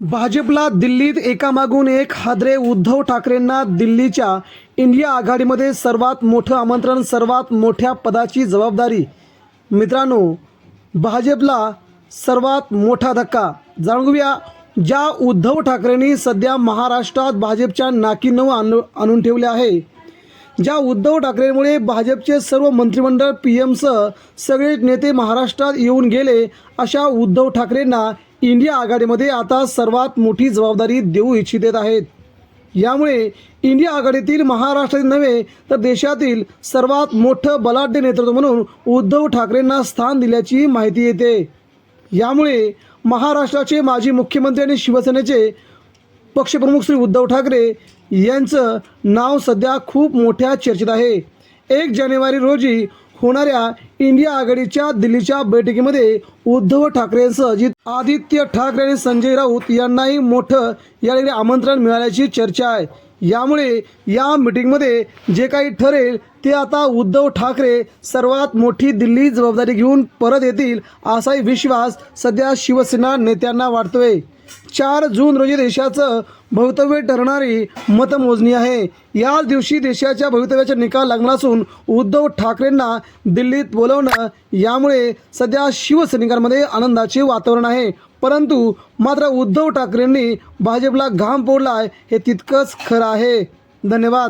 भाजपला दिल्लीत एकामागून एक हादरे उद्धव ठाकरेंना दिल्लीच्या इंडिया आघाडीमध्ये सर्वात मोठं आमंत्रण सर्वात मोठ्या पदाची जबाबदारी. मित्रांनो भाजपला सर्वात मोठा धक्का. जाणून घेऊया ज्या उद्धव ठाकरेंनी सध्या महाराष्ट्रात भाजपच्या नाकीनव आणू आणून ठेवले आहे. ज्या उद्धव ठाकरेंमुळे भाजपचे सर्व मंत्रिमंडळ पी एमसह सगळे नेते महाराष्ट्रात येऊन गेले अशा उद्धव ठाकरेंना इंडिया आघाडीमध्ये आता सर्वात मोठी जबाबदारी देऊ इच्छित आहेत. यामुळे इंडिया आघाडीतील महाराष्ट्रातील नव्हे तर देशातील सर्वात मोठं बलाढ्य नेतृत्व म्हणून उद्धव ठाकरेंना स्थान दिल्याची माहिती येते. यामुळे महाराष्ट्राचे माजी मुख्यमंत्री आणि शिवसेनेचे पक्षप्रमुख श्री उद्धव ठाकरे यांचं नाव सध्या खूप मोठ्या चर्चेत आहे. एक जानेवारी रोजी होणाऱ्या इंडिया आघाडीच्या दिल्लीच्या बैठकीमध्ये उद्धव ठाकरेंसह अजित आदित्य ठाकरे आणि संजय राऊत यांनाही मोठं या आमंत्रण मिळाल्याची चर्चा आहे. यामुळे या मिटिंगमध्ये जे काही ठरेल ते आता उद्धव ठाकरे सर्वात मोठी दिल्ली जबाबदारी घेऊन परत येतील असाही विश्वास सध्या शिवसेना नेत्यांना वाटतोय चार जून रोजी देशाचं भवितव्य ठरणारी मतमोजणी आहे. याच दिवशी देशाच्या भवितव्याचा निकाल लागणार असून उद्धव ठाकरेंना दिल्लीत बोलवणं यामुळे सध्या शिवसैनिकांमध्ये आनंदाचे वातावरण आहे. परंतु मात्र उद्धव ठाकरेंनी भाजपला घाम फोडला आहे हे तितकंच खरं आहे. धन्यवाद.